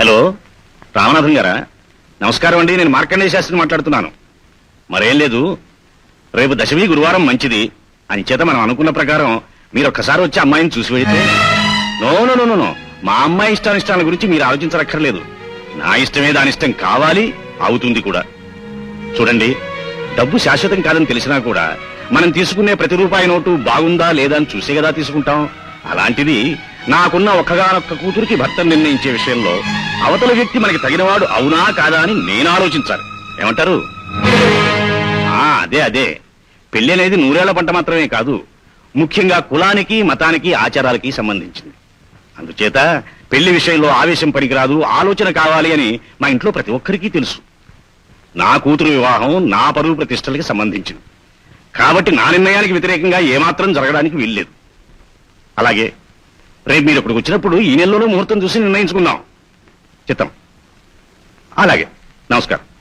Hello Ramanatham గారా? నమస్కారం అండి నేను మార్కండేయ శాస్త్రిని మాట్లాడుతున్నాను. మరేం లేదు రేపు దశమి గురువారం మంచిది. అంచేత మనం అనుకున్న ప్రకారం మీరు ఒక్కసారి వచ్చి అమ్మాయిని చూసి వెళితే నో నో నో, నో. మా అమ్మాయి ఇష్టానిష్టాల గురించి మీరు ఆలోచించరక్కర్లేదు. నా ఇష్టమే దాని ఇష్టం కావాలి అవుతుంది కూడా. చూడండి డబ్బు శాశ్వతం కాదని తెలిసినా కూడా మనం తీసుకునే ప్రతి రూపాయి నోటు బాగుందా లేదా అని చూసే కదా తీసుకుంటాం. అలాంటిది నాకున్న ఒక్కగానొక్క కూతురికి భర్తను నిర్ణయించే విషయంలో అవతల వ్యక్తి మనకి తగినవాడు అవునా కాదా అని నేను ఆలోచించాలి. ఏమంటారు? ఆ అదే అదే. పెళ్ళి అనేది నూరేళ్ళ పంట మాత్రమే కాదు ముఖ్యంగా కులానికి మతానికి ఆచారాలకి సంబంధించింది. అందుచేత పెళ్ళి విషయంలో ఆవేశం పనికిరాదు ఆలోచన కావాలి అని మా ఇంట్లో ప్రతి ఒక్కరికి తెలుసు. నా కూతురు వివాహం నా పరువు ప్రతిష్టలకి సంబంధించింది. కాబట్టి నా నిర్ణయానికి వ్యతిరేకంగా ఏమాత్రం జరగడానికి వీల్లేదు. అలాగే రేపు మీరు ఇక్కడికి వచ్చినప్పుడు ఈ నెలలోనే ముహూర్తం చూసి నిర్ణయించుకుందాం. చిత్తం. అలాగే. నమస్కారం.